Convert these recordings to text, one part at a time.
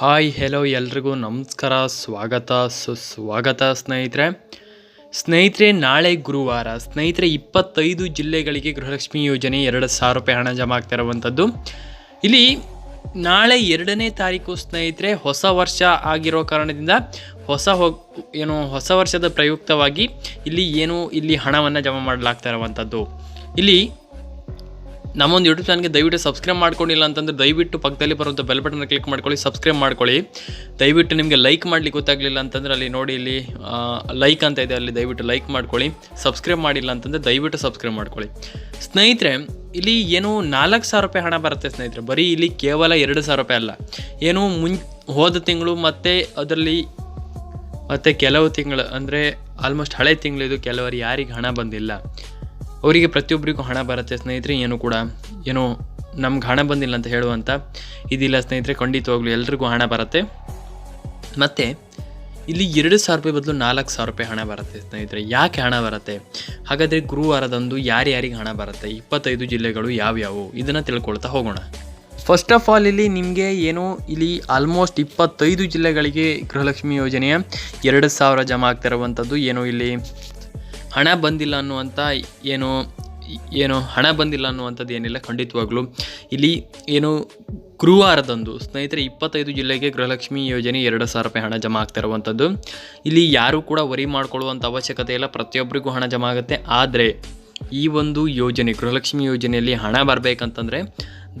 Hi hello ಎಲ್ರಿಗೂ ನಮಸ್ಕಾರ, ಸ್ವಾಗತ, ಸುಸ್ವಾಗತ ಸ್ನೇಹಿತರೆ. ಸ್ನೇಹಿತರೆ, ನಾಳೆ ಗುರುವಾರ, ಸ್ನೇಹಿತರೆ, ಇಪ್ಪತ್ತೈದು ಜಿಲ್ಲೆಗಳಿಗೆ ಗೃಹಲಕ್ಷ್ಮಿ ಯೋಜನೆ ಎರಡು ಸಾವಿರ ರೂಪಾಯಿ ಹಣ ಜಮಾ ಆಗ್ತಾ ಇರುವಂಥದ್ದು. ಇಲ್ಲಿ ನಾಳೆ ಎರಡನೇ ತಾರೀಕು ಸ್ನೇಹಿತರೆ, ಹೊಸ ವರ್ಷ ಆಗಿರೋ ಕಾರಣದಿಂದ ಹೊಸ ಹೊ ಏನು, ಹೊಸ ವರ್ಷದ ಪ್ರಯುಕ್ತವಾಗಿ ಇಲ್ಲಿ ಏನು, ಇಲ್ಲಿ ಹಣವನ್ನು ಜಮಾ ಮಾಡಲಾಗ್ತಾ ಇರುವಂಥದ್ದು. ಇಲ್ಲಿ ನಮ್ಮೊಂದು ಯೂಟ್ಯೂಬ್ ಚಾನಲ್ಗೆ ದಯವಿಟ್ಟು ಸಬ್ಸ್ಕ್ರೈಬ್ ಮಾಡ್ಕೊಂಡಿಲ್ಲ ಅಂತಂದ್ರೆ ದಯವಿಟ್ಟು ಪಕ್ಕದಲ್ಲಿ ಬರುವಂಥ ಬೆಲ್ ಬಟನ್ ಕ್ಲಿಕ್ ಮಾಡ್ಕೊಳ್ಳಿ ಸಬ್ಸ್ಕ್ರೈಬ್ ಮಾಡ್ಕೊಳ್ಳಿ. ದಯವಿಟ್ಟು ನಿಮಗೆ ಲೈಕ್ ಮಾಡಲಿಕ್ಕೆ ಗೊತ್ತಾಗಲಿಲ್ಲ ಅಂತಂದ್ರೆ ಅಲ್ಲಿ ನೋಡಿ ಇಲ್ಲಿ ಲೈಕ್ ಅಂತ ಇದೆ, ಅಲ್ಲಿ ದಯವಿಟ್ಟು ಲೈಕ್ ಮಾಡ್ಕೊಳ್ಳಿ. ಸಬ್ಸ್ಕ್ರೈಬ್ ಮಾಡಿಲ್ಲ ಅಂತಂದ್ರೆ ದಯವಿಟ್ಟು ಸಬ್ಸ್ಕ್ರೈಬ್ ಮಾಡ್ಕೊಳ್ಳಿ. ಸ್ನೇಹಿತರೆ, ಇಲ್ಲಿ ಏನು ನಾಲ್ಕು ಸಾವಿರ ರೂಪಾಯಿ ಹಣ ಬರುತ್ತೆ ಸ್ನೇಹಿತರೆ. ಬರೀ ಇಲ್ಲಿ ಕೇವಲ ಎರಡು ಸಾವಿರ ರೂಪಾಯಿ ಅಲ್ಲ. ಏನು ಮುನ್, ಹೋದ ತಿಂಗಳು ಮತ್ತು ಅದರಲ್ಲಿ, ಮತ್ತು ಕೆಲವು ತಿಂಗಳು, ಅಂದರೆ ಆಲ್ಮೋಸ್ಟ್ ಹಳೆ ತಿಂಗಳಿದು ಕೆಲವರು ಯಾರಿಗೆ ಹಣ ಬಂದಿಲ್ಲ. ಅವರಿಗೆ ಪ್ರತಿಯೊಬ್ಬರಿಗೂ ಹಣ ಬರುತ್ತೆ ಸ್ನೇಹಿತರೆ, ಏನು ಕೂಡ ಏನು ನಮ್ಗೆ ಹಣ ಬಂದಿಲ್ಲ ಅಂತ ಹೇಳುವಂಥ ಇದಿಲ್ಲ ಸ್ನೇಹಿತರೆ, ಖಂಡಿತವಾಗ್ಲೂ ಎಲ್ರಿಗೂ ಹಣ ಬರುತ್ತೆ. ಮತ್ತು ಇಲ್ಲಿ ಎರಡು ಸಾವಿರ ರೂಪಾಯಿ ಬದಲು ನಾಲ್ಕು ಸಾವಿರ ರೂಪಾಯಿ ಹಣ ಬರುತ್ತೆ ಸ್ನೇಹಿತರೆ. ಯಾಕೆ ಹಣ ಬರುತ್ತೆ? ಹಾಗಾದರೆ ಗುರುವಾರದಂದು ಯಾರ್ಯಾರಿಗೆ ಹಣ ಬರುತ್ತೆ? ಇಪ್ಪತ್ತೈದು ಜಿಲ್ಲೆಗಳು ಯಾವ್ಯಾವು? ಇದನ್ನು ತಿಳ್ಕೊಳ್ತಾ ಹೋಗೋಣ. ಫಸ್ಟ್ ಆಫ್ ಆಲ್ ಇಲ್ಲಿ ನಿಮಗೆ ಏನು, ಇಲ್ಲಿ ಆಲ್ಮೋಸ್ಟ್ ಇಪ್ಪತ್ತೈದು ಜಿಲ್ಲೆಗಳಿಗೆ ಗೃಹಲಕ್ಷ್ಮಿ ಯೋಜನೆಯ ಎರಡು ಸಾವಿರ ಜಮಾ ಆಗ್ತಾ ಇರುವಂಥದ್ದು ಏನು ಇಲ್ಲಿ? ಹಣ ಬಂದಿಲ್ಲ ಅನ್ನುವಂಥ ಏನು ಏನು ಹಣ ಬಂದಿಲ್ಲ ಅನ್ನುವಂಥದ್ದು ಏನಿಲ್ಲ, ಖಂಡಿತವಾಗ್ಲೂ. ಇಲ್ಲಿ ಏನು ಗುರುವಾರದಂದು ಸ್ನೇಹಿತರೆ ಇಪ್ಪತ್ತೈದು ಜಿಲ್ಲೆಗೆ ಗೃಹಲಕ್ಷ್ಮಿ ಯೋಜನೆ ಎರಡು ಸಾವಿರ ರೂಪಾಯಿ ಹಣ ಜಮಾ ಆಗ್ತಾ ಇರುವಂಥದ್ದು. ಇಲ್ಲಿ ಯಾರೂ ಕೂಡ ವರಿ ಮಾಡ್ಕೊಳ್ಳುವಂಥ ಅವಶ್ಯಕತೆ ಇಲ್ಲ, ಪ್ರತಿಯೊಬ್ಬರಿಗೂ ಹಣ ಜಮಾ ಆಗುತ್ತೆ. ಆದರೆ ಈ ಒಂದು ಯೋಜನೆ, ಗೃಹಲಕ್ಷ್ಮಿ ಯೋಜನೆಯಲ್ಲಿ ಹಣ ಬರಬೇಕಂತಂದರೆ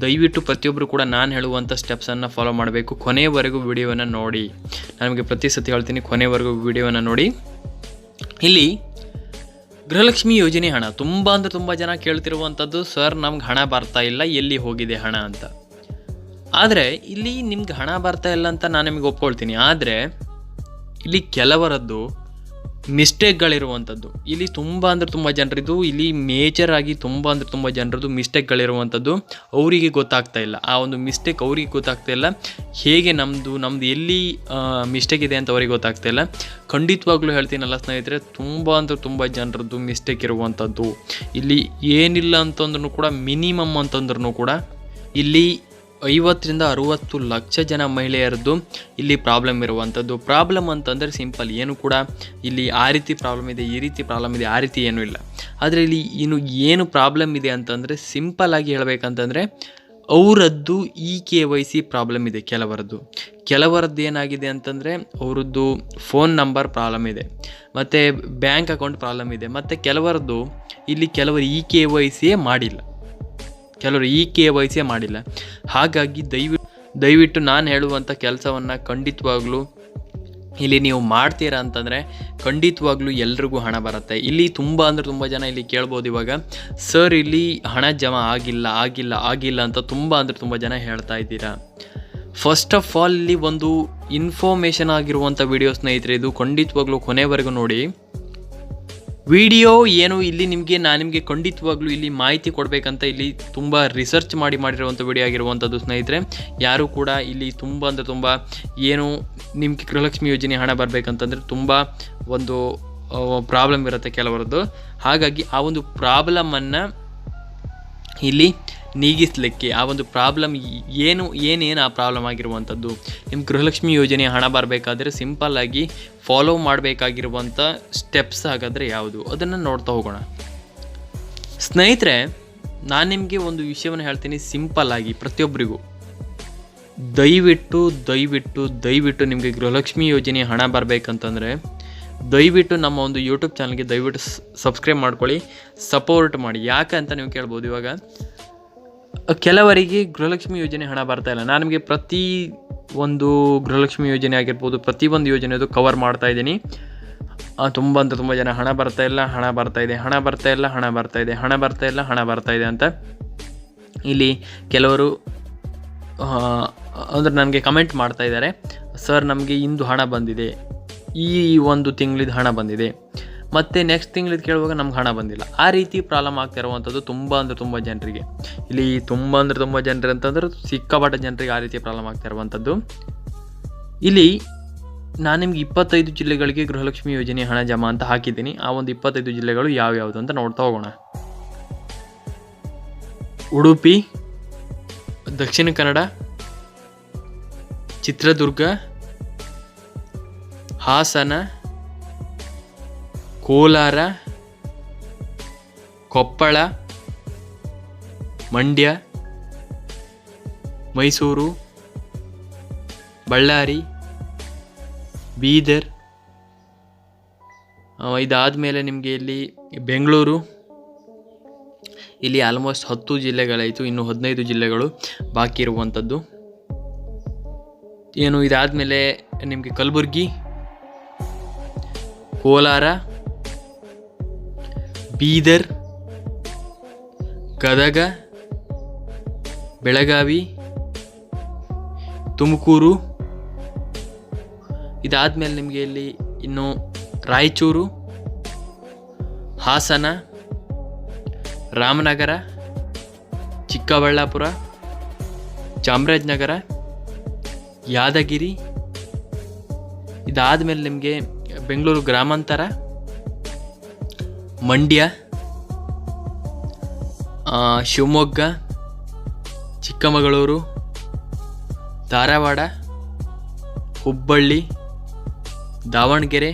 ದಯವಿಟ್ಟು ಪ್ರತಿಯೊಬ್ಬರು ಕೂಡ ನಾನು ಹೇಳುವಂಥ ಸ್ಟೆಪ್ಸನ್ನು ಫಾಲೋ ಮಾಡಬೇಕು. ಕೊನೆಯವರೆಗೂ ವಿಡಿಯೋವನ್ನು ನೋಡಿ. ನಮಗೆ ಪ್ರತಿ ಸತಿ ಹೇಳ್ತೀನಿ, ಕೊನೆವರೆಗೂ ವಿಡಿಯೋವನ್ನು ನೋಡಿ. ಇಲ್ಲಿ ಗೃಹಲಕ್ಷ್ಮಿ ಯೋಜನೆ ಹಣ. ತುಂಬ ಅಂದರೆ ತುಂಬ ಜನ ಕೇಳ್ತಿರುವಂಥದ್ದು ಸರ್, ನಮ್ಗೆ ಹಣ ಬರ್ತಾ ಇಲ್ಲ, ಎಲ್ಲಿ ಹೋಗಿದೆ ಹಣ ಅಂತ. ಆದರೆ, ಇಲ್ಲಿ ನಿಮ್ಗೆ ಹಣ ಬರ್ತಾ ಇಲ್ಲ ಅಂತ ನಾನು ನಿಮಗೆ ಒಪ್ಕೊಳ್ತೀನಿ. ಆದರೆ, ಇಲ್ಲಿ ಕೆಲವರದ್ದು ಮಿಸ್ಟೇಕ್ಗಳಿರುವಂಥದ್ದು. ಇಲ್ಲಿ ತುಂಬ ಅಂದರೆ ತುಂಬ ಜನರಿದ್ದು, ಇಲ್ಲಿ ಮೇಜರ್ ಆಗಿ ತುಂಬ ಅಂದರೆ ತುಂಬ ಜನರದ್ದು ಮಿಸ್ಟೇಕ್ಗಳಿರುವಂಥದ್ದು ಅವರಿಗೆ ಗೊತ್ತಾಗ್ತಾ ಇಲ್ಲ. ಆ ಒಂದು ಮಿಸ್ಟೇಕ್ ಅವರಿಗೆ ಗೊತ್ತಾಗ್ತಾ ಇಲ್ಲ. ಹೇಗೆ ನಮ್ಮದು ನಮ್ಮದು ಎಲ್ಲಿ ಮಿಸ್ಟೇಕ್ ಇದೆ ಅಂತ ಅವರಿಗೆ ಗೊತ್ತಾಗ್ತಾ ಇಲ್ಲ. ಖಂಡಿತವಾಗ್ಲೂ ಹೇಳ್ತೀನಲ್ಲ ಸ್ನೇಹಿತರೆ, ತುಂಬ ಅಂದರೆ ತುಂಬ ಜನರದ್ದು ಮಿಸ್ಟೇಕ್ ಇರುವಂಥದ್ದು. ಇಲ್ಲಿ ಏನಿಲ್ಲ ಅಂತಂದ್ರೂ ಕೂಡ, ಮಿನಿಮಮ್ ಅಂತಂದ್ರೂ ಕೂಡ, ಇಲ್ಲಿ ಐವತ್ತರಿಂದ ಅರುವತ್ತು ಲಕ್ಷ ಜನ ಮಹಿಳೆಯರದ್ದು ಇಲ್ಲಿ ಪ್ರಾಬ್ಲಮ್ ಇರುವಂಥದ್ದು ಪ್ರಾಬ್ಲಮ್ ಅಂತಂದರೆ ಸಿಂಪಲ್ ಏನು ಕೂಡ ಇಲ್ಲಿ ಆ ರೀತಿ ಪ್ರಾಬ್ಲಮ್ ಇದೆ, ಈ ರೀತಿ ಪ್ರಾಬ್ಲಮ್ ಇದೆ, ಆ ರೀತಿ ಏನೂ ಇಲ್ಲ. ಆದರೆ ಇಲ್ಲಿ ಇನ್ನು ಏನು ಪ್ರಾಬ್ಲಮ್ ಇದೆ ಅಂತಂದರೆ ಸಿಂಪಲ್ ಆಗಿ ಹೇಳಬೇಕಂತಂದರೆ ಅವರದ್ದು E K Y C problem ಇದೆ ಕೆಲವರದ್ದು. ಕೆಲವರದ್ದು ಏನಾಗಿದೆ ಅಂತಂದರೆ ಅವರದ್ದು ಫೋನ್ ನಂಬರ್ ಪ್ರಾಬ್ಲಮ್ ಇದೆ. ಮತ್ತು ಬ್ಯಾಂಕ್ ಅಕೌಂಟ್ ಪ್ರಾಬ್ಲಮ್ ಇದೆ. ಮತ್ತು ಕೆಲವರದ್ದು ಇಲ್ಲಿ ಕೆಲವರು ಇ ಕೆ ವೈ ಸಿಯೇ ಮಾಡಿಲ್ಲ. ಕೆಲವರು ಈ ಕೆ ವೈ ಸಿಯೇ ಮಾಡಿಲ್ಲ. ಹಾಗಾಗಿ ದಯವಿಟ್ಟು ದಯವಿಟ್ಟು ನಾನು ಹೇಳುವಂಥ ಕೆಲಸವನ್ನು ಖಂಡಿತವಾಗ್ಲೂ ಇಲ್ಲಿ ನೀವು ಮಾಡ್ತೀರಾ ಅಂತಂದರೆ ಖಂಡಿತವಾಗ್ಲೂ ಎಲ್ರಿಗೂ ಹಣ ಬರುತ್ತೆ. ಇಲ್ಲಿ ತುಂಬ ಅಂದರೆ ತುಂಬ ಜನ ಇಲ್ಲಿ ಕೇಳ್ಬೋದು ಇವಾಗ, ಸರ್, ಇಲ್ಲಿ ಹಣ ಜಮಾ ಆಗಿಲ್ಲ ಆಗಿಲ್ಲ ಆಗಿಲ್ಲ ಅಂತ ತುಂಬ ಅಂದರೆ ತುಂಬ ಜನ ಹೇಳ್ತಾ ಇದ್ದೀರಾ. ಫಸ್ಟ್ ಆಫ್ ಆಲ್ ಇಲ್ಲಿ ಒಂದು ಇನ್ಫಾರ್ಮೇಷನ್ ಆಗಿರುವಂಥ ವಿಡಿಯೋ ಸ್ನೇಹಿತರೆ, ಇದು ಖಂಡಿತವಾಗ್ಲೂ ಕೊನೆವರೆಗೂ ನೋಡಿ. ವಿಡಿಯೋ ಏನು ಇಲ್ಲಿ ನಿಮಗೆ ನಾನು ನಿಮಗೆ ಖಂಡಿತವಾಗ್ಲೂ ಇಲ್ಲಿ ಮಾಹಿತಿ ಕೊಡಬೇಕಂತ ಇಲ್ಲಿ ತುಂಬ ರಿಸರ್ಚ್ ಮಾಡಿ ಮಾಡಿರುವಂಥ ವಿಡಿಯೋ ಆಗಿರುವಂಥದ್ದು ಸ್ನೇಹಿತರೆ. ಯಾರು ಕೂಡ ಇಲ್ಲಿ ತುಂಬ ಅಂದರೆ ತುಂಬ ಏನು ನಿಮಗೆ ಗೃಹಲಕ್ಷ್ಮಿ ಯೋಜನೆ ಹಣ ಬರಬೇಕಂತಂದರೆ ತುಂಬ ಒಂದು ಪ್ರಾಬ್ಲಮ್ ಇರುತ್ತೆ ಕೆಲವರದ್ದು. ಹಾಗಾಗಿ ಆ ಒಂದು ಪ್ರಾಬ್ಲಮನ್ನು ಇಲ್ಲಿ ನೀಗಿಸಲಿಕ್ಕೆ ಆ ಒಂದು ಪ್ರಾಬ್ಲಮ್ ಏನು, ಏನೇನು ಆ ಪ್ರಾಬ್ಲಮ್ ಆಗಿರುವಂಥದ್ದು? ನಿಮ್ಮ ಗೃಹಲಕ್ಷ್ಮಿ ಯೋಜನೆ ಹಣ ಬರಬೇಕಾದ್ರೆ ಸಿಂಪಲ್ಲಾಗಿ ಫಾಲೋ ಮಾಡಬೇಕಾಗಿರುವಂಥ ಸ್ಟೆಪ್ಸ್ ಹಾಗಾದರೆ ಯಾವುದು? ಅದನ್ನು ನೋಡ್ತಾ ಹೋಗೋಣ. ಸ್ನೇಹಿತರೆ, ನಾನು ನಿಮಗೆ ಒಂದು ವಿಷಯವನ್ನು ಹೇಳ್ತೀನಿ ಸಿಂಪಲ್ಲಾಗಿ ಪ್ರತಿಯೊಬ್ಬರಿಗೂ ದಯವಿಟ್ಟು ದಯವಿಟ್ಟು ದಯವಿಟ್ಟು ನಿಮಗೆ ಗೃಹಲಕ್ಷ್ಮಿ ಯೋಜನೆ ಹಣ ಬರಬೇಕಂತಂದರೆ ದಯವಿಟ್ಟು ನಮ್ಮ ಒಂದು ಯೂಟ್ಯೂಬ್ ಚಾನಲ್ಗೆ ದಯವಿಟ್ಟು ಸಬ್ಸ್ಕ್ರೈಬ್ ಮಾಡ್ಕೊಳ್ಳಿ ಸಪೋರ್ಟ್ ಮಾಡಿ. ಯಾಕೆ ಅಂತ ನೀವು ಕೇಳ್ಬೋದು ಇವಾಗ? ಕೆಲವರಿಗೆ ಗೃಹಲಕ್ಷ್ಮಿ ಯೋಜನೆ ಹಣ ಬರ್ತಾ ಇಲ್ಲ. ನಾನು ನಿಮಗೆ ಪ್ರತಿ ಒಂದು ಗೃಹಲಕ್ಷ್ಮಿ ಯೋಜನೆ ಆಗಿರ್ಬೋದು, ಪ್ರತಿ ಒಂದು ಯೋಜನೆದು ಕವರ್ ಮಾಡ್ತಾ ಇದ್ದೀನಿ. ತುಂಬ ಅಂತ ತುಂಬ ಜನ ಹಣ ಬರ್ತಾ ಇಲ್ಲ, ಹಣ ಬರ್ತಾ ಇದೆ, ಹಣ ಬರ್ತಾ ಇಲ್ಲ, ಹಣ ಬರ್ತಾ ಇದೆ, ಹಣ ಬರ್ತಾ ಇಲ್ಲ, ಹಣ ಬರ್ತಾ ಇದೆ ಅಂತ ಇಲ್ಲಿ ಕೆಲವರು ಅಂದರೆ ನನಗೆ ಕಮೆಂಟ್ ಮಾಡ್ತಾ ಇದ್ದಾರೆ. ಸರ್, ನಮಗೆ ಇಂದು ಹಣ ಬಂದಿದೆ. ಈ ಒಂದು ತಿಂಗಳಿದ್ದು ಹಣ ಬಂದಿದೆ. ಮತ್ತು ನೆಕ್ಸ್ಟ್ ತಿಂಗಳಿದ್ದು ಕೇಳುವಾಗ ನಮ್ಗೆ ಹಣ ಬಂದಿಲ್ಲ. ಆ ರೀತಿ ಪ್ರಾಬ್ಲಮ್ ಆಗ್ತಾ ಇರುವಂಥದ್ದು ತುಂಬ ಅಂದರೆ ತುಂಬ ಜನರಿಗೆ. ಇಲ್ಲಿ ತುಂಬ ಅಂದರೆ ತುಂಬ ಜನರು ಅಂತಂದ್ರೆ ಸಿಕ್ಕಾಪಟ್ಟ ಜನರಿಗೆ ಆ ರೀತಿ ಪ್ರಾಬ್ಲಮ್ ಆಗ್ತಾ ಇರುವಂಥದ್ದು ಇಲ್ಲಿ ನಾನು ನಿಮ್ಗೆ ಇಪ್ಪತ್ತೈದು ಜಿಲ್ಲೆಗಳಿಗೆ ಗೃಹಲಕ್ಷ್ಮಿ ಯೋಜನೆ ಹಣ ಜಮಾ ಅಂತ ಹಾಕಿದ್ದೀನಿ. ಆ ಒಂದು ಇಪ್ಪತ್ತೈದು ಜಿಲ್ಲೆಗಳು ಯಾವ್ಯಾವುದು ಅಂತ ನೋಡ್ತಾ ಹೋಗೋಣ. ಉಡುಪಿ, ದಕ್ಷಿಣ ಕನ್ನಡ, ಚಿತ್ರದುರ್ಗ ಹಾಸನ, ಕೋಲಾರ, ಕೊಪ್ಪಳ, ಮಂಡ್ಯ, ಮೈಸೂರು, ಬಳ್ಳಾರಿ, ಬೀದರ್. ಇದಾದಮೇಲೆ ನಿಮಗೆ ಇಲ್ಲಿ ಬೆಂಗಳೂರು. ಇಲ್ಲಿ ಆಲ್ಮೋಸ್ಟ್ ಹತ್ತು ಜಿಲ್ಲೆಗಳಾಯಿತು, ಇನ್ನು ಹದಿನೈದು ಜಿಲ್ಲೆಗಳು ಬಾಕಿ ಇರುವಂಥದ್ದು. ಏನು ಇದಾದಮೇಲೆ ನಿಮಗೆ ಕಲಬುರ್ಗಿ ಕೋಲಾರ, ಬೀದರ್, ಗದಗ, ಬೆಳಗಾವಿ, ತುಮಕೂರು. ಇದಾದಮೇಲೆ ನಿಮಗೆ ಇಲ್ಲಿ ಇನ್ನು ರಾಯಚೂರು, ಹಾಸನ, ರಾಮನಗರ, ಚಿಕ್ಕಬಳ್ಳಾಪುರ, ಚಾಮರಾಜನಗರ, ಯಾದಗಿರಿ. ಇದಾದಮೇಲೆ ನಿಮಗೆ ಬೆಂಗಳೂರು ಗ್ರಾಮಾಂತರ, ಮಂಡ್ಯ ಶಿವಮೊಗ್ಗ, ಚಿಕ್ಕಮಗಳೂರು, ಧಾರವಾಡ, ಹುಬ್ಬಳ್ಳಿ, ದಾವಣಗೆರೆ.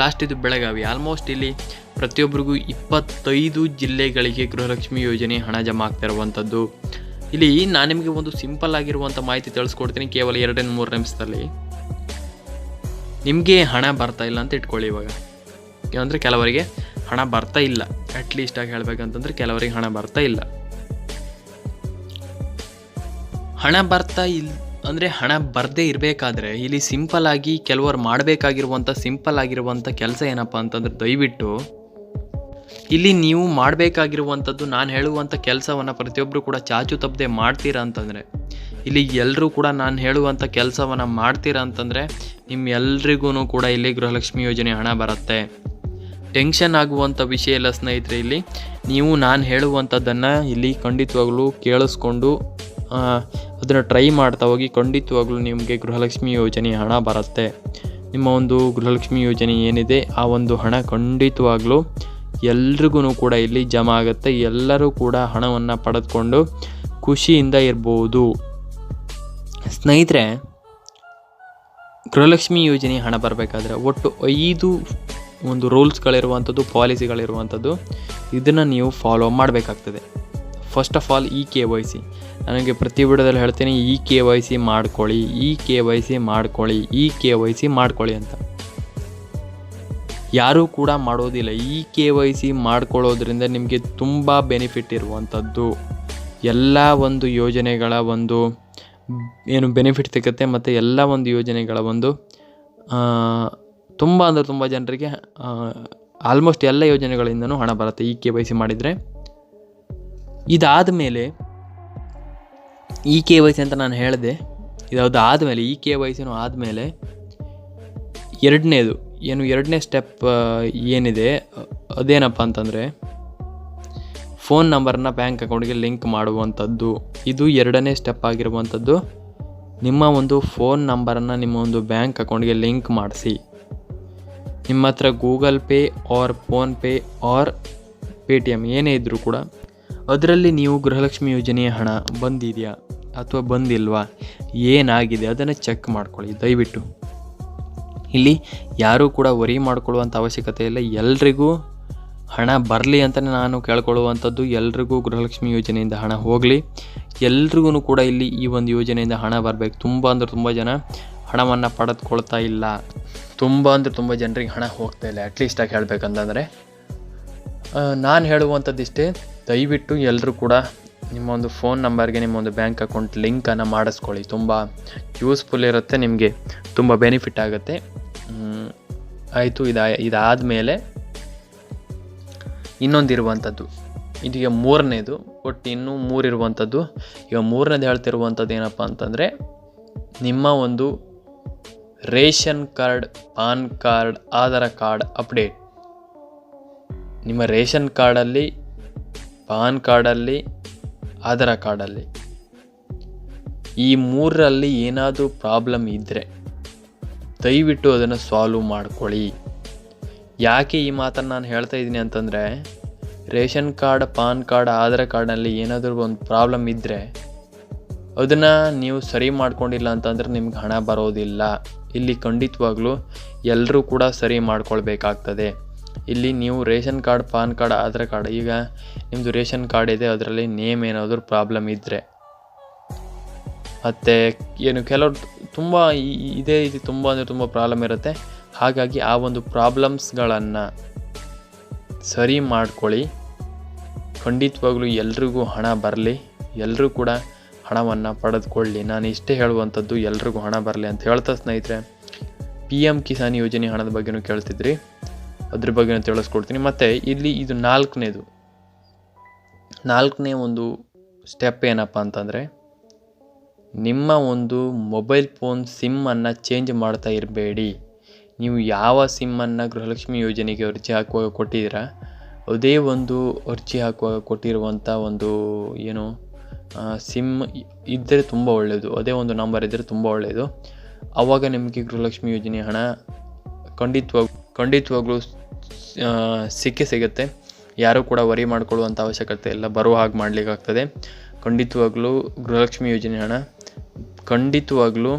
ಲಾಸ್ಟ್ ಇದು ಬೆಳಗಾವಿ. ಆಲ್ಮೋಸ್ಟ್ ಇಲ್ಲಿ ಪ್ರತಿಯೊಬ್ಬರಿಗೂ ಇಪ್ಪತ್ತೈದು ಜಿಲ್ಲೆಗಳಿಗೆ ಗೃಹಲಕ್ಷ್ಮಿ ಯೋಜನೆ ಹಣ ಜಮಾ ಆಗ್ತಾ ಇರುವಂಥದ್ದು. ಇಲ್ಲಿ ನಾನು ನಿಮಗೆ ಒಂದು ಸಿಂಪಲ್ ಆಗಿರುವಂಥ ಮಾಹಿತಿ ತಿಳಿಸ್ಕೊಡ್ತೀನಿ ಕೇವಲ ಎರಡನೇ ಮೂರು ನಿಮಿಷದಲ್ಲಿ. ನಿಮಗೆ ಹಣ ಬರ್ತಾ ಇಲ್ಲ ಅಂತ ಇಟ್ಕೊಳ್ಳಿ ಇವಾಗ. ಅಂದರೆ ಕೆಲವರಿಗೆ ಹಣ ಬರ್ತಾ ಇಲ್ಲ. ಅಟ್ಲೀಸ್ಟ್ ಆಗಿ ಹೇಳ್ಬೇಕಂತಂದ್ರೆ ಕೆಲವರಿಗೆ ಹಣ ಬರ್ತಾ ಇಲ್ಲ. ಹಣ ಬರ್ತಾ ಇಲ್ಲ ಅಂದರೆ ಹಣ ಬರದೇ ಇರಬೇಕಾದ್ರೆ ಇಲ್ಲಿ ಸಿಂಪಲ್ ಆಗಿ ಕೆಲವರು ಮಾಡಬೇಕಾಗಿರುವಂಥ ಸಿಂಪಲ್ ಆಗಿರುವಂಥ ಕೆಲಸ ಏನಪ್ಪ ಅಂತಂದ್ರೆ ದಯವಿಟ್ಟು ಇಲ್ಲಿ ನೀವು ಮಾಡಬೇಕಾಗಿರುವಂಥದ್ದು, ನಾನು ಹೇಳುವಂಥ ಕೆಲಸವನ್ನು ಪ್ರತಿಯೊಬ್ಬರು ಕೂಡ ಚಾಚು ತಪ್ಪದೆ ಮಾಡ್ತೀರಾ ಅಂತಂದರೆ ಇಲ್ಲಿ ಎಲ್ಲರೂ ಕೂಡ ನಾನು ಹೇಳುವಂಥ ಕೆಲಸವನ್ನು ಮಾಡ್ತೀರಾ ಅಂತಂದರೆ ನಿಮ್ಮ ಎಲ್ರಿಗೂ ಕೂಡ ಇಲ್ಲಿ ಗೃಹಲಕ್ಷ್ಮಿ ಯೋಜನೆ ಹಣ ಬರುತ್ತೆ. ಟೆನ್ಷನ್ ಆಗುವಂಥ ವಿಷಯ ಇಲ್ಲ ಸ್ನೇಹಿತರೆ ಇಲ್ಲಿ. ನೀವು ನಾನು ಹೇಳುವಂಥದ್ದನ್ನು ಇಲ್ಲಿ ಖಂಡಿತವಾಗ್ಲೂ ಕೇಳಿಸ್ಕೊಂಡು ಅದನ್ನು ಟ್ರೈ ಮಾಡ್ತಾ ಹೋಗಿ ಖಂಡಿತವಾಗ್ಲೂ ನಿಮಗೆ ಗೃಹಲಕ್ಷ್ಮಿ ಯೋಜನೆ ಹಣ ಬರುತ್ತೆ. ನಿಮ್ಮ ಒಂದು ಗೃಹಲಕ್ಷ್ಮಿ ಯೋಜನೆ ಏನಿದೆ, ಆ ಒಂದು ಹಣ ಖಂಡಿತವಾಗ್ಲೂ ಎಲ್ರಿಗೂ ಕೂಡ ಇಲ್ಲಿ ಜಮಾ ಆಗುತ್ತೆ. ಎಲ್ಲರೂ ಕೂಡ ಹಣವನ್ನು ಪಡೆದುಕೊಂಡು ಖುಷಿಯಿಂದ ಇರ್ಬೋದು. ಸ್ನೇಹಿತರೆ, ಗೃಹಲಕ್ಷ್ಮಿ ಯೋಜನೆ ಹಣ ಬರಬೇಕಾದ್ರೆ ಒಟ್ಟು ಐದು ಒಂದು ರೂಲ್ಸ್ಗಳಿರುವಂಥದ್ದು ಪಾಲಿಸಿಗಳಿರುವಂಥದ್ದು ಇದನ್ನು ನೀವು ಫಾಲೋ ಮಾಡಬೇಕಾಗ್ತದೆ. First of all E K Y C ನನಗೆ ಪ್ರತಿ ವಿಡಿಯೋದಲ್ಲಿ ಹೇಳ್ತೀನಿ ಇ ಕೆ ವೈ ಸಿ ಮಾಡ್ಕೊಳ್ಳಿ ಇ ಕೆ ವೈ ಸಿ ಮಾಡ್ಕೊಳ್ಳಿ ಇ ಕೆ ವೈ ಸಿ ಮಾಡ್ಕೊಳ್ಳಿ ಅಂತ. ಯಾರೂ ಕೂಡ ಮಾಡೋದಿಲ್ಲ. ಇ ಕೆ ವೈ ಸಿ ಮಾಡ್ಕೊಳ್ಳೋದ್ರಿಂದ ನಿಮಗೆ ತುಂಬ ಬೆನಿಫಿಟ್ ಇರುವಂಥದ್ದು. ಎಲ್ಲ ಒಂದು ಯೋಜನೆಗಳ ಒಂದು ಏನು ಬೆನಿಫಿಟ್ ಸಿಗುತ್ತೆ ಮತ್ತು ಎಲ್ಲ ಒಂದು ಯೋಜನೆಗಳ ಒಂದು ತುಂಬ ಅಂದರೆ ತುಂಬ ಜನರಿಗೆ ಆಲ್ಮೋಸ್ಟ್ ಎಲ್ಲ ಯೋಜನೆಗಳಿಂದನೂ ಹಣ ಬರುತ್ತೆ ಈ ಕೆ ವೈ ಸಿ ಮಾಡಿದರೆ. ಇದಾದ ಮೇಲೆ ಇ ಕೆ ವೈ ಸಿ ಅಂತ ನಾನು ಹೇಳಿದೆ ಇದಾದ ಆದಮೇಲೆ, ಈ ಕೆ ವೈ ಸಿನೂ ಆದಮೇಲೆ ಎರಡನೇದು, ಏನು ಎರಡನೇ ಸ್ಟೆಪ್ ಏನಿದೆ, ಅದೇನಪ್ಪ ಅಂತಂದರೆ ಫೋನ್ ನಂಬರನ್ನ ಬ್ಯಾಂಕ್ ಅಕೌಂಟ್ಗೆ ಲಿಂಕ್ ಮಾಡುವಂಥದ್ದು. ಇದು ಎರಡನೇ ಸ್ಟೆಪ್ ಆಗಿರುವಂಥದ್ದು. ನಿಮ್ಮ ಒಂದು ಫೋನ್ ನಂಬರನ್ನು ನಿಮ್ಮ ಒಂದು ಬ್ಯಾಂಕ್ ಅಕೌಂಟ್ಗೆ ಲಿಂಕ್ ಮಾಡಿಸಿ. ನಿಮ್ಮ ಹತ್ರ Google Pay or PhonePe or Paytm ಏನೇ ಇದ್ದರೂ ಕೂಡ ಅದರಲ್ಲಿ ನೀವು ಗೃಹಲಕ್ಷ್ಮಿ ಯೋಜನೆಯ ಹಣ ಬಂದಿದೆಯಾ ಅಥವಾ ಬಂದಿಲ್ವಾ? ಏನಾಗಿದೆ? ಅದನ್ನು ಚೆಕ್ ಮಾಡ್ಕೊಳ್ಳಿ. ದಯವಿಟ್ಟು. ಇಲ್ಲಿ ಯಾರೂ ಕೂಡ ವರಿ ಮಾಡಿಕೊಳ್ಳುವಂಥ ಅವಶ್ಯಕತೆ ಇಲ್ಲ. ಎಲ್ರಿಗೂ ಹಣ ಬರಲಿ ಅಂತಲೇ ನಾನು ಕೇಳ್ಕೊಳ್ಳುವಂಥದ್ದು ಎಲ್ರಿಗೂ ಗೃಹಲಕ್ಷ್ಮಿ ಯೋಜನೆಯಿಂದ ಹಣ ಹೋಗಲಿ. ಎಲ್ರಿಗೂ ಕೂಡ ಇಲ್ಲಿ ಈ ಒಂದು ಯೋಜನೆಯಿಂದ ಹಣ ಬರಬೇಕು. ತುಂಬ ಅಂದರೆ ತುಂಬ ಜನ ಹಣವನ್ನು ಪಡೆದುಕೊಳ್ತಾ ಇಲ್ಲ. ತುಂಬ ಅಂದರೆ ತುಂಬ ಜನರಿಗೆ ಹಣ ಹೋಗ್ತಾ ಇಲ್ಲ. ಅಟ್ಲೀಸ್ಟಾಗಿ ಹೇಳಬೇಕಂತಂದರೆ. ನಾನು ಹೇಳುವಂಥದ್ದಿಷ್ಟೇ, ದಯವಿಟ್ಟು ಎಲ್ಲರೂ ಕೂಡ ನಿಮ್ಮ ಒಂದು ಫೋನ್ ನಂಬರ್ಗೆ ನಿಮ್ಮ ಒಂದು ಬ್ಯಾಂಕ್ ಅಕೌಂಟ್ ಲಿಂಕನ್ನು ಮಾಡಿಸ್ಕೊಳ್ಳಿ. ತುಂಬ ಯೂಸ್ಫುಲ್ ಇರುತ್ತೆ, ನಿಮಗೆ ತುಂಬ ಬೆನಿಫಿಟ್ ಆಗುತ್ತೆ. ಆಯಿತು ಇದಾದ ಇದಾದಮೇಲೆ ಇನ್ನೊಂದಿರುವಂಥದ್ದು. ಇದೀಗ ಮೂರನೇದು, ಒಟ್ಟು ಇನ್ನೂ ಮೂರಿರುವಂಥದ್ದು. ಈಗ ಮೂರನೇದು ಹೇಳ್ತಿರುವಂಥದ್ದು ಏನಪ್ಪ ಅಂತಂದರೆ, ನಿಮ್ಮ ಒಂದು ration card, PAN card, Aadhaar card update. ನಿಮ್ಮ ರೇಷನ್ ಕಾರ್ಡಲ್ಲಿ, ಪಾನ್ ಕಾರ್ಡಲ್ಲಿ, ಆಧಾರ ಕಾರ್ಡಲ್ಲಿ. ಈ ಮೂರರಲ್ಲಿ ಏನಾದರೂ ಪ್ರಾಬ್ಲಮ್ ಇದ್ದರೆ ದಯವಿಟ್ಟು ಅದನ್ನು ಸಾಲ್ವ್ ಮಾಡ್ಕೊಳ್ಳಿ. ಯಾಕೆ ಈ ಮಾತನ್ನು ನಾನು ಹೇಳ್ತಾ ಇದ್ದೀನಿ ಅಂತಂದರೆ, ration card, PAN card, Aadhaar ಕಾರ್ಡ್ನಲ್ಲಿ ಏನಾದರೂ ಒಂದು ಪ್ರಾಬ್ಲಮ್ ಇದ್ದರೆ ಅದನ್ನು ನೀವು ಸರಿ ಮಾಡ್ಕೊಂಡಿಲ್ಲ ಅಂತಂದರೆ ನಿಮ್ಗೆ ಹಣ ಬರೋದಿಲ್ಲ. ಇಲ್ಲಿ ಖಂಡಿತವಾಗ್ಲೂ ಎಲ್ಲರೂ ಕೂಡ ಸರಿ ಮಾಡ್ಕೊಳ್ಬೇಕಾಗ್ತದೆ. ಇಲ್ಲಿ ನೀವು ration card, PAN card, Aadhaar card, ಈಗ ನಿಮ್ಮದು ರೇಷನ್ ಕಾರ್ಡ್ ಇದೆ, ಅದರಲ್ಲಿ ನೇಮ್ ಏನಾದರೂ ಪ್ರಾಬ್ಲಮ್ ಇದ್ದರೆ ಮತ್ತು ಏನು ಕೆಲವ್ರು ತುಂಬ ಇದೇ ರೀತಿ ತುಂಬ ಅಂದರೆ ತುಂಬ ಪ್ರಾಬ್ಲಮ್ ಇರುತ್ತೆ. ಹಾಗಾಗಿ ಆ ಒಂದು ಪ್ರಾಬ್ಲಮ್ಸ್ಗಳನ್ನು ಸರಿ ಮಾಡ್ಕೊಳ್ಳಿ. ಖಂಡಿತವಾಗಲೂ ಎಲ್ರಿಗೂ ಹಣ ಬರಲಿ. ಎಲ್ಲರೂ ಕೂಡ ಹಣವನ್ನು ಪಡೆದುಕೊಳ್ಳಿ. ನಾನು ಇಷ್ಟೇ ಹೇಳುವಂಥದ್ದು, ಎಲ್ರಿಗೂ ಹಣ ಬರಲಿ ಅಂತ ಹೇಳ್ತಾ ಸ್ನೇಹಿತರೆ ಪಿ ಎಂ ಕಿಸಾನ್ ಯೋಜನೆ ಹಣದ ಬಗ್ಗೆನೂ ಕೇಳ್ತಿದ್ರಿ. ಅದ್ರ ಬಗ್ಗೆನೂ ತಿಳಿಸ್ಕೊಡ್ತೀನಿ. ಮತ್ತು ಇಲ್ಲಿ ಇದು ನಾಲ್ಕನೇದು. ನಾಲ್ಕನೇ ಒಂದು ಸ್ಟೆಪ್ ಏನಪ್ಪ ಅಂತಂದರೆ, ನಿಮ್ಮ ಒಂದು ಮೊಬೈಲ್ ಫೋನ್ ಸಿಮ್ಮನ್ನು ಚೇಂಜ್ ಮಾಡ್ತಾ ಇರಬೇಡಿ. ನೀವು ಯಾವ ಸಿಮ್ಮನ್ನು ಗೃಹಲಕ್ಷ್ಮಿ ಯೋಜನೆಗೆ ಅರ್ಜಿ ಹಾಕುವಾಗ ಕೊಟ್ಟಿದ್ದೀರಾ? ಅದೇ ಒಂದು ಅರ್ಜಿ ಹಾಕುವಾಗ ಕೊಟ್ಟಿರುವಂಥ ಒಂದು ಏನು ಸಿಮ್ ಇದ್ದರೆ ತುಂಬ ಒಳ್ಳೆಯದು, ಅದೇ ಒಂದು ನಂಬರ್ ಇದ್ದರೆ ತುಂಬ ಒಳ್ಳೆಯದು. ಆವಾಗ ನಿಮಗೆ ಗೃಹಲಕ್ಷ್ಮಿ ಯೋಜನೆ ಹಣ ಖಂಡಿತವಾಗ, ಖಂಡಿತವಾಗ್ಲೂ ಸಿಕ್ಕೇ ಸಿಗುತ್ತೆ. ಯಾರೂ ಕೂಡ ವರಿ ಮಾಡಿಕೊಳ್ಳುವಂಥ ಅವಶ್ಯಕತೆ ಇಲ್ಲ, ಬರುವ ಹಾಗೆ ಮಾಡಲಿಕ್ಕಾಗ್ತದೆ. ಖಂಡಿತವಾಗ್ಲೂ ಗೃಹಲಕ್ಷ್ಮಿ ಯೋಜನೆ ಹಣ ಖಂಡಿತವಾಗ್ಲೂ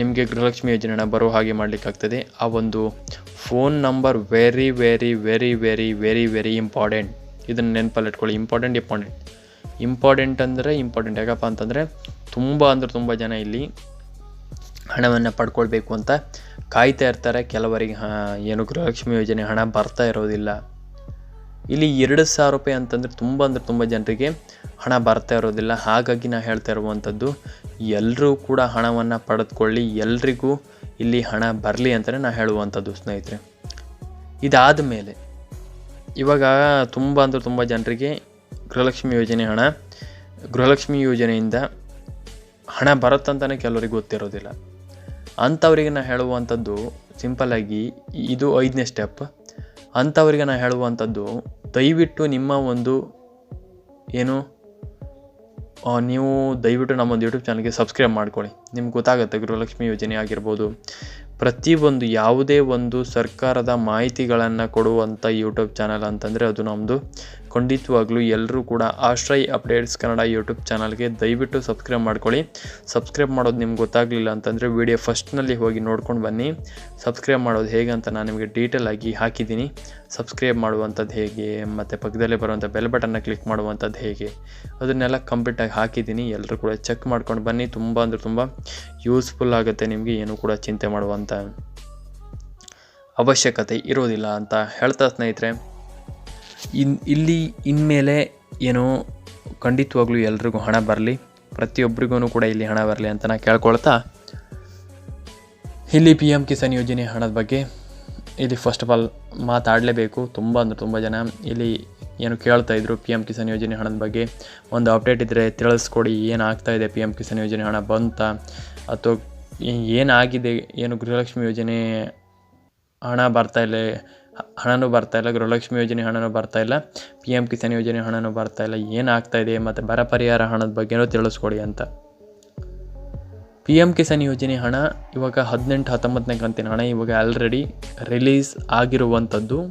ನಿಮಗೆ ಗೃಹಲಕ್ಷ್ಮಿ ಯೋಜನೆ ಹಣ ಬರೋ ಹಾಗೆ ಮಾಡಲಿಕ್ಕಾಗ್ತದೆ. ಆ ಒಂದು phone number very very very very very very important ಇದನ್ನು ನೆನಪಲ್ಲಿ ಇಟ್ಕೊಳ್ಳಿ. ಇಂಪಾರ್ಟೆಂಟ್ ಇಂಪಾರ್ಟೆಂಟ್ ಇಂಪಾರ್ಟೆಂಟ್ ಅಂದರೆ ಇಂಪಾರ್ಟೆಂಟ್ ಯಾಕಪ್ಪ ಅಂತಂದರೆ ತುಂಬ ಅಂದರೆ ತುಂಬ ಜನ ಇಲ್ಲಿ ಹಣವನ್ನು ಪಡ್ಕೊಳ್ಬೇಕು ಅಂತ ಕಾಯ್ತಾ ಇರ್ತಾರೆ. ಕೆಲವರಿಗೆ ಏನು ಗೃಹಲಕ್ಷ್ಮಿ ಯೋಜನೆ ಹಣ ಬರ್ತಾ ಇರೋದಿಲ್ಲ. ಇಲ್ಲಿ ಎರಡು ಸಾವಿರ ರೂಪಾಯಿ ಅಂತಂದರೆ ತುಂಬ ಅಂದರೆ ತುಂಬ ಜನರಿಗೆ ಹಣ ಬರ್ತಾ ಇರೋದಿಲ್ಲ. ಹಾಗಾಗಿ ನಾನು ಹೇಳ್ತಾ ಇರುವಂಥದ್ದು ಎಲ್ಲರೂ ಕೂಡ ಹಣವನ್ನು ಪಡೆದುಕೊಳ್ಳಿ, ಎಲ್ರಿಗೂ ಇಲ್ಲಿ ಹಣ ಬರಲಿ ಅಂತಲೇ ನಾನು ಹೇಳುವಂಥದ್ದು ಸ್ನೇಹಿತರೆ. ಇದಾದ ಮೇಲೆ ಇವಾಗ ತುಂಬ ಅಂದರೆ ತುಂಬ ಜನರಿಗೆ ಗೃಹಲಕ್ಷ್ಮಿ ಯೋಜನೆ ಹಣ, ಗೃಹಲಕ್ಷ್ಮಿ ಯೋಜನೆಯಿಂದ ಹಣ ಬರುತ್ತಂತಲೇ ಕೆಲವರಿಗೆ ಗೊತ್ತಿರೋದಿಲ್ಲ. ಅಂಥವರಿಗೆ ನಾನು ಹೇಳುವಂಥದ್ದು ಸಿಂಪಲ್ಲಾಗಿ ಇದು ಐದನೇ ಸ್ಟೆಪ್ ಅಂಥವರಿಗೆ ನಾನು ಹೇಳುವಂಥದ್ದು, ದಯವಿಟ್ಟು ನಿಮ್ಮ ಒಂದು ಏನು ನೀವು ದಯವಿಟ್ಟು ನಮ್ಮೊಂದು ಯೂಟ್ಯೂಬ್ ಚಾನಲ್ಗೆ ಸಬ್ಸ್ಕ್ರೈಬ್ ಮಾಡ್ಕೊಳ್ಳಿ. ನಿಮ್ಗೆ ಗೊತ್ತಾಗುತ್ತೆ ಗೃಹಲಕ್ಷ್ಮಿ ಯೋಜನೆ ಆಗಿರ್ಬೋದು ಪ್ರತಿಯೊಂದು ಯಾವುದೇ ಒಂದು ಸರ್ಕಾರದ ಮಾಹಿತಿಗಳನ್ನು ಕೊಡುವಂಥ ಯೂಟ್ಯೂಬ್ ಚಾನಲ್ ಅಂತಂದರೆ ಅದು ನಮ್ಮದು ಖಂಡಿತವಾಗ್ಲೂ ಎಲ್ಲರೂ ಕೂಡ ಆಶ್ರಯ್ ಅಪ್ಡೇಟ್ಸ್ ಕನ್ನಡ ಯೂಟ್ಯೂಬ್ ಚಾನಲ್ಗೆ ದಯವಿಟ್ಟು ಸಬ್ಸ್ಕ್ರೈಬ್ ಮಾಡ್ಕೊಳ್ಳಿ. ಸಬ್ಸ್ಕ್ರೈಬ್ ಮಾಡೋದು ನಿಮ್ಗೆ ಗೊತ್ತಾಗಲಿಲ್ಲ ಅಂತಂದರೆ ವಿಡಿಯೋ ಫಸ್ಟ್ನಲ್ಲಿ ಹೋಗಿ ನೋಡ್ಕೊಂಡು ಬನ್ನಿ. ಸಬ್ಸ್ಕ್ರೈಬ್ ಮಾಡೋದು ಹೇಗೆ ಅಂತ ನಾನು ನಿಮಗೆ ಡೀಟೇಲ್ ಆಗಿ ಹಾಕಿದ್ದೀನಿ. ಸಬ್ಸ್ಕ್ರೈಬ್ ಮಾಡುವಂಥದ್ದು ಹೇಗೆ, ಮತ್ತು ಪಕ್ಕದಲ್ಲೇ ಬರುವಂಥ ಬೆಲ್ ಬಟನ್ನ ಕ್ಲಿಕ್ ಮಾಡುವಂಥದ್ದು ಹೇಗೆ, ಅದನ್ನೆಲ್ಲ ಕಂಪ್ಲೀಟಾಗಿ ಹಾಕಿದ್ದೀನಿ. ಎಲ್ಲರೂ ಕೂಡ ಚೆಕ್ ಮಾಡ್ಕೊಂಡು ಬನ್ನಿ. ತುಂಬ ಅಂದರೆ ತುಂಬ ಯೂಸ್ಫುಲ್ ಆಗುತ್ತೆ ನಿಮಗೆ. ಏನು ಕೂಡ ಚಿಂತೆ ಮಾಡುವಂಥ ಅವಶ್ಯಕತೆ ಇರೋದಿಲ್ಲ ಅಂತ ಹೇಳ್ತಾ ಸ್ನೇಹಿತರೆ. ಇನ್, ಇಲ್ಲಿ ಇನ್ಮೇಲೆ ಏನೋ ಖಂಡಿತವಾಗ್ಲೂ ಎಲ್ರಿಗೂ ಹಣ ಬರಲಿ ಪ್ರತಿಯೊಬ್ಬರಿಗೂ ಕೂಡ ಇಲ್ಲಿ ಹಣ ಬರಲಿ ಅಂತ ನಾನು ಕೇಳ್ಕೊಳ್ತಾ, ಇಲ್ಲಿ ಪಿ ಎಂ ಕಿಸಾನ್ ಯೋಜನೆ ಹಣದ ಬಗ್ಗೆ ಇಲ್ಲಿ ಫಸ್ಟ್ ಆಫ್ ಆಲ್ ಮಾತಾಡಲೇಬೇಕು. ತುಂಬ ಅಂದರೆ ತುಂಬ ಜನ ಇಲ್ಲಿ ಏನು ಕೇಳ್ತಾ ಇದ್ರು ಪಿ ಎಂ ಕಿಸಾನ್ ಯೋಜನೆ ಹಣದ ಬಗ್ಗೆ. ಒಂದು ಅಪ್ಡೇಟ್ ಇದ್ದರೆ ತಿಳಿಸ್ಕೊಡಿ, ಏನಾಗ್ತಾ ಇದೆ ಪಿ ಎಂ ಕಿಸಾನ್ ಯೋಜನೆ ಹಣ ಬಂತ, ಅಥವಾ ಏನಾಗಿದೆ? ಏನು ಗೃಹಲಕ್ಷ್ಮಿ ಯೋಜನೆ ಹಣ ಬರ್ತಾ ಇಲ್ಲ. ಹಣನೂ ಬರ್ತಾ ಇಲ್ಲ. ಗೃಹಲಕ್ಷ್ಮಿ ಯೋಜನೆ ಹಣನೂ ಬರ್ತಾ ಇಲ್ಲ. ಪಿ ಎಂ ಕಿಸಾನ್ ಯೋಜನೆ ಹಣನೂ ಬರ್ತಾ ಇಲ್ಲ. ಏನಾಗ್ತಾ ಇದೆ ಮತ್ತು ಬರ ಪರಿಹಾರ ಹಣದ ಬಗ್ಗೆನೂ ತಿಳಿಸ್ಕೊಡಿ ಅಂತ. ಪಿ ಎಂ ಕಿಸಾನ್ ಯೋಜನೆ ಹಣ ಇವಾಗ ಹದಿನೆಂಟು ಹತ್ತೊಂಬತ್ತನೇ ಕಂತಿನ ಹಣ ಇವಾಗ ಆಲ್ರೆಡಿ ರಿಲೀಸ್ ಆಗಿರುವಂಥದ್ದು.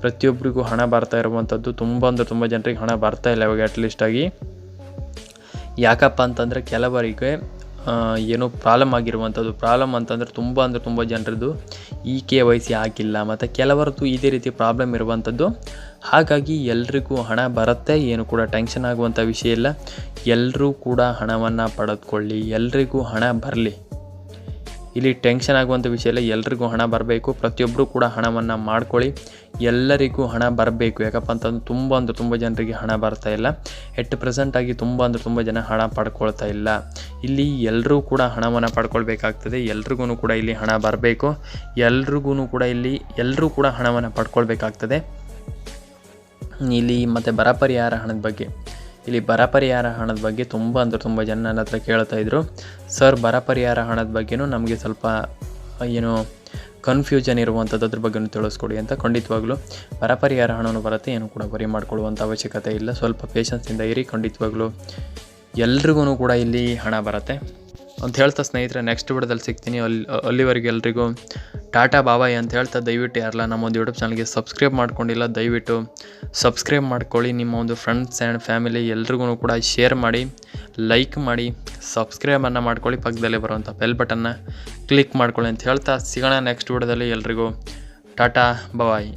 ಪ್ರತಿಯೊಬ್ಬರಿಗೂ ಹಣ ಬರ್ತಾ ಇರುವಂಥದ್ದು. ತುಂಬ ಅಂದರೆ ತುಂಬ ಜನರಿಗೆ ಹಣ ಬರ್ತಾ ಇಲ್ಲ ಇವಾಗ ಅಟ್ಲೀಸ್ಟ್ ಆಗಿ. ಯಾಕಪ್ಪ ಅಂತಂದರೆ ಕೆಲವರಿಗೆ ಏನೋ ಪ್ರಾಬ್ಲಮ್ ಆಗಿರುವಂಥದ್ದು. ಪ್ರಾಬ್ಲಮ್ ಅಂತಂದರೆ ತುಂಬ ಅಂದರೆ ತುಂಬ ಜನರದ್ದು ಈ ಕೆ ವೈ ಸಿ ಹಾಕಿಲ್ಲ. ಮತ್ತು ಕೆಲವರದ್ದು ಇದೇ ರೀತಿ ಪ್ರಾಬ್ಲಮ್ ಇರುವಂಥದ್ದು. ಹಾಗಾಗಿ ಎಲ್ರಿಗೂ ಹಣ ಬರುತ್ತೆ. ಏನು ಕೂಡ ಟೆನ್ಷನ್ ಆಗುವಂಥ ವಿಷಯ ಇಲ್ಲ. ಎಲ್ಲರೂ ಕೂಡ ಹಣವನ್ನು ಪಡೆದುಕೊಳ್ಳಿ. ಎಲ್ರಿಗೂ ಹಣ ಬರಲಿ. ಇಲ್ಲಿ ಟೆನ್ಷನ್ ಆಗುವಂಥ ವಿಷಯ ಇಲ್ಲ. ಎಲ್ರಿಗೂ ಹಣ ಬರಬೇಕು. ಪ್ರತಿಯೊಬ್ಬರು ಕೂಡ ಹಣವನ್ನು ಮಾಡ್ಕೊಳ್ಳಿ. ಎಲ್ಲರಿಗೂ ಹಣ ಬರಬೇಕು. ಯಾಕಪ್ಪ ಅಂತಂದ್ರೆ ತುಂಬ ಅಂದರೆ ತುಂಬ ಜನರಿಗೆ ಹಣ ಬರ್ತಾ ಇಲ್ಲ. ಎಟ್ ಪ್ರೆಸೆಂಟ್ ಆಗಿ ತುಂಬ ಅಂದರೆ ತುಂಬ ಜನ ಹಣ ಪಡ್ಕೊಳ್ತಾ ಇಲ್ಲ. ಇಲ್ಲಿ ಎಲ್ಲರೂ ಕೂಡ ಹಣವನ್ನು ಪಡ್ಕೊಳ್ಬೇಕಾಗ್ತದೆ. ಎಲ್ರಿಗೂ ಕೂಡ ಇಲ್ಲಿ ಹಣ ಬರಬೇಕು. ಎಲ್ರಿಗೂ ಕೂಡ ಇಲ್ಲಿ ಎಲ್ಲರೂ ಕೂಡ ಹಣವನ್ನು ಪಡ್ಕೊಳ್ಬೇಕಾಗ್ತದೆ. ಇಲ್ಲಿ ಮತ್ತು ಬರ ಪರಿಹಾರ ಹಣದ ಬಗ್ಗೆ. ಇಲ್ಲಿ ಬರ ಪರಿಹಾರ ಹಣದ ಬಗ್ಗೆ ತುಂಬ ಅಂದರೆ ತುಂಬ ಜನ ನನ್ನ ಹತ್ರ ಕೇಳ್ತಾ ಇದ್ರು. ಸರ್ ಬರ ಪರಿಹಾರ ಹಣದ ಬಗ್ಗೆನೂ ನಮಗೆ ಸ್ವಲ್ಪ ಏನು ಕನ್ಫ್ಯೂಷನ್ ಇರುವಂಥದ್ದು ಅದ್ರ ಬಗ್ಗೆನೂ ತಿಳಿಸ್ಕೊಡಿ ಅಂತ ಖಂಡಿತವಾಗ್ಲೂ. ಬರ ಪರಿಹಾರ ಹಣವನ್ನು ಬರುತ್ತೆ ಏನು ಕೂಡ ಬರಿ ಮಾಡಿಕೊಳ್ಳುವಂಥ ಅವಶ್ಯಕತೆ ಇಲ್ಲ. ಸ್ವಲ್ಪ ಪೇಷನ್ಸಿಂದ ಇರಿ, ಖಂಡಿತವಾಗ್ಲೂ ಎಲ್ರಿಗೂ ಕೂಡ ಇಲ್ಲಿ ಹಣ ಬರುತ್ತೆ. ಅಂತ ಹೇಳ್ತಾ ಸ್ನೇಹಿತರೆ ನೆಕ್ಸ್ಟ್ ವಿಡಿಯೋದಲ್ಲಿ ಸಿಗ್ತೀನಿ. ಅಲ್ಲಿ, ಅಲ್ಲಿವರೆಗೆ ಎಲ್ರಿಗೂ ಟಾಟಾ ಬಾಬಾಯ್ ಅಂತ ಹೇಳ್ತಾ ದಯವಿಟ್ಟು ಯಾರಲ್ಲ ನಮ್ಮ ಒಂದು ಯೂಟ್ಯೂಬ್ ಚಾನಲ್ಗೆ ಸಬ್ಸ್ಕ್ರೈಬ್ ಮಾಡ್ಕೊಂಡಿಲ್ಲ, ದಯವಿಟ್ಟು ಸಬ್ಸ್ಕ್ರೈಬ್ ಮಾಡ್ಕೊಳ್ಳಿ. ನಿಮ್ಮ ಒಂದು ಫ್ರೆಂಡ್ಸ್ ಆ್ಯಂಡ್ ಫ್ಯಾಮಿಲಿ ಎಲ್ರಿಗೂ ಕೂಡ ಶೇರ್ ಮಾಡಿ ಲೈಕ್ ಮಾಡಿ ಸಬ್ಸ್ಕ್ರೈಬನ್ನು ಮಾಡ್ಕೊಳ್ಳಿ. ಪಕ್ಕದಲ್ಲೇ ಬರುವಂಥ ಬೆಲ್ ಬಟನ್ನ ಕ್ಲಿಕ್ ಮಾಡ್ಕೊಳ್ಳಿ ಅಂತ ಹೇಳ್ತಾ ಸಿಗೋಣ ನೆಕ್ಸ್ಟ್ ವಿಡಿಯೋದಲ್ಲಿ ಎಲ್ರಿಗೂ. ಟಾಟಾ ಬಾಯ್